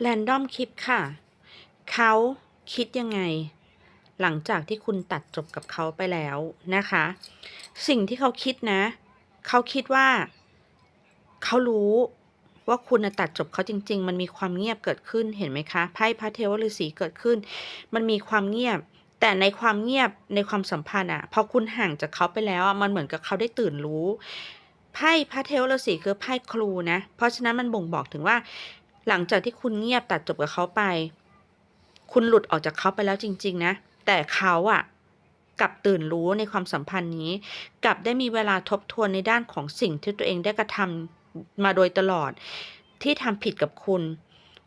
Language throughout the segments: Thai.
แรนดอมคลิปค่ะ เขาคิดยังไง หลังจากที่คุณตัดจบกับเขาไปแล้วนะคะ สิ่งที่เขาคิดนะ เขาคิดว่า เขารู้ว่าคุณตัดจบเขาจริง ๆ มันมีความเงียบเกิดขึ้นเห็นไหมคะไพ่พระเทวฤาษีเกิดขึ้น มันมีความเงียบ แต่ในความเงียบในความสัมพันธ์อะพอคุณห่างจากเขาไปแล้วอะมันเหมือนกับเขาได้ตื่นรู้ไพ่พระเทวฤาษีคือไพ่ครูนะ เพราะฉะนั้นมันบ่งบอกถึงว่า หลังจากที่คุณเงียบตัดจบกับเขาไป คุณหลุดออกจากเขาไปแล้วจริง ๆ นะ แต่เขาอะกลับตื่นรู้ในความสัมพันธ์นี้ กลับได้มีเวลาทบทวนในด้านของสิ่งที่ตัวเองได้กระทำมาโดยตลอดที่ทำผิดกับคุณ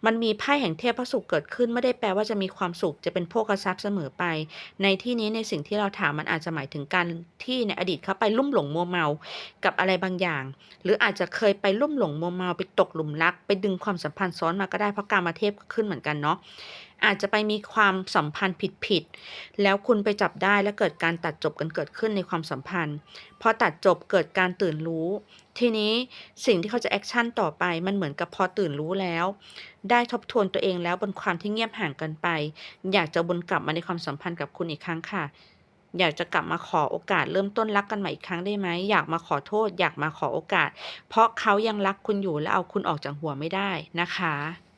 มันมีไพ่แห่งเทพพระสุขเกิดขึ้นไม่ได้แปลว่าจะมีความสุขจะเป็นโภคทรัพย์เสมอไป ในที่นี้ในสิ่งที่เราถามมันอาจจะหมายถึงการที่ในอดีตเขาไปลุ่มหลงมัวเมา กับอะไรบางอย่าง หรืออาจจะเคยไปลุ่มหลงมัวเมาไปตกหลุมรัก ไปดึงความสัมพันธ์ซ้อนมาก็ได้เพราะการมาเทพขึ้นเหมือนกันเนาะ อาจจะไปมีความสัมพันธ์ผิดๆ แล้วคุณไปจับได้และเกิดการตัดจบกันเกิดขึ้นในความสัมพันธ์ พอตัดจบเกิดการตื่นรู้ ทีนี้สิ่งที่เขาจะแอคชั่นต่อไปมันเหมือนกับพอตื่นรู้แล้ว ได้ทบทวนตัวเองแล้วบนความที่เงียบห่างกันไป อยากจะวนกลับมาในความสัมพันธ์กับคุณอีกครั้งค่ะอยากจะกลับมาขอโอกาสเริ่มต้นรักกันใหม่อีกครั้งได้ไหมอยากมาขอโทษ อยากมาขอโอกาส เพราะเขายังรักคุณอยู่และเอาคุณออกจากหัวไม่ได้นะคะ